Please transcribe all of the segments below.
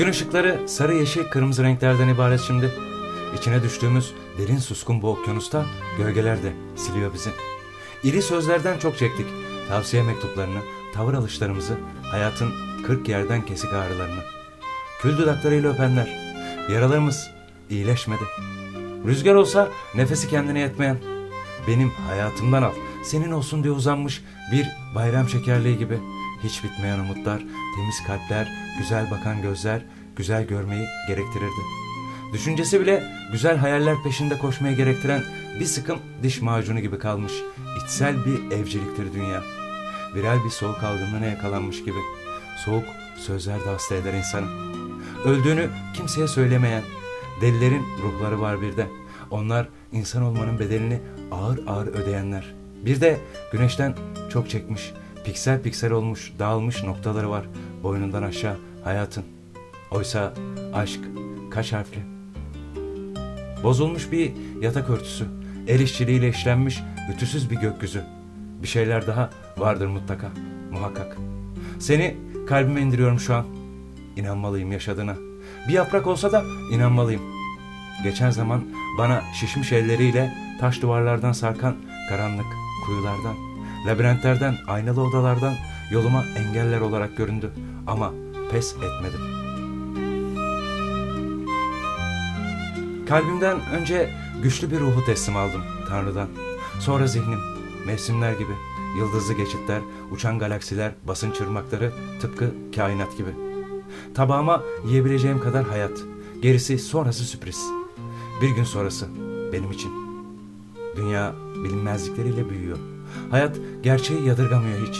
Gün ışıkları sarı, yeşil, kırmızı renklerden ibaret şimdi. İçine düştüğümüz derin suskun bu okyanusta gölgeler de siliyor bizi. İri sözlerden çok çektik. Tavsiye mektuplarını, tavır alışlarımızı, hayatın kırk yerden kesik ağrılarını. Kül dudaklarıyla öpenler. Yaralarımız iyileşmedi. Rüzgar olsa nefesi kendine yetmeyen. Benim hayatımdan al, senin olsun diye uzanmış bir bayram şekerliği gibi. Hiç bitmeyen umutlar, temiz kalpler, güzel bakan gözler, güzel görmeyi gerektirirdi. Düşüncesi bile güzel hayaller peşinde koşmaya gerektiren bir sıkım diş macunu gibi kalmış. içsel bir evciliktir dünya. Viral bir soğuk algınlığına yakalanmış gibi. Soğuk sözler de hasta eder insanı. Öldüğünü kimseye söylemeyen, delilerin ruhları var bir de. Onlar insan olmanın bedelini ağır ağır ödeyenler. Bir de güneşten çok çekmiş, piksel piksel olmuş, dağılmış noktaları var boynundan aşağı hayatın. Oysa aşk kaç harfli? Bozulmuş bir yatak örtüsü, el işçiliğiyle işlenmiş ütüsüz bir gökyüzü. Bir şeyler daha vardır mutlaka, muhakkak. Seni kalbime indiriyorum şu an. İnanmalıyım yaşadığına. Bir yaprak olsa da inanmalıyım. Geçen zaman bana şişmiş elleriyle taş duvarlardan sarkan karanlık kuyulardan, labirentlerden, aynalı odalardan yoluma engeller olarak göründü. Ama pes etmedim. Kalbimden önce güçlü bir ruhu teslim aldım Tanrı'dan. Sonra zihnim, mevsimler gibi, yıldızlı geçitler, uçan galaksiler, basın çırmakları tıpkı kainat gibi. Tabağıma yiyebileceğim kadar hayat, gerisi sonrası sürpriz. Bir gün sonrası benim için. Dünya bilinmezlikleriyle büyüyor. Hayat gerçeği yadırgamıyor hiç.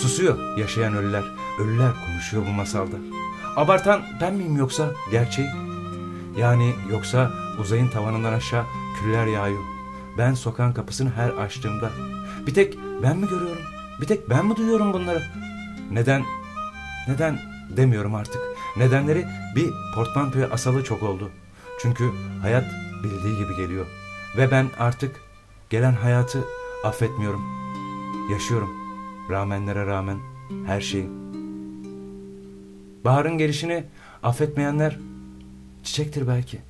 Susuyor yaşayan ölüler, ölüler konuşuyor bu masalda. Abartan ben miyim yoksa gerçeği? Yani yoksa uzayın tavanından aşağı küller yağıyor. Ben sokağın kapısını her açtığımda. Bir tek ben mi görüyorum? Bir tek ben mi duyuyorum bunları? Neden? Neden demiyorum artık. Nedenleri bir portmantoya asalı çok oldu. Çünkü hayat bildiği gibi geliyor. Ve ben artık gelen hayatı affetmiyorum. Yaşıyorum. Rağmenlere rağmen her şeyi. Baharın gelişini affetmeyenler çiçektir belki.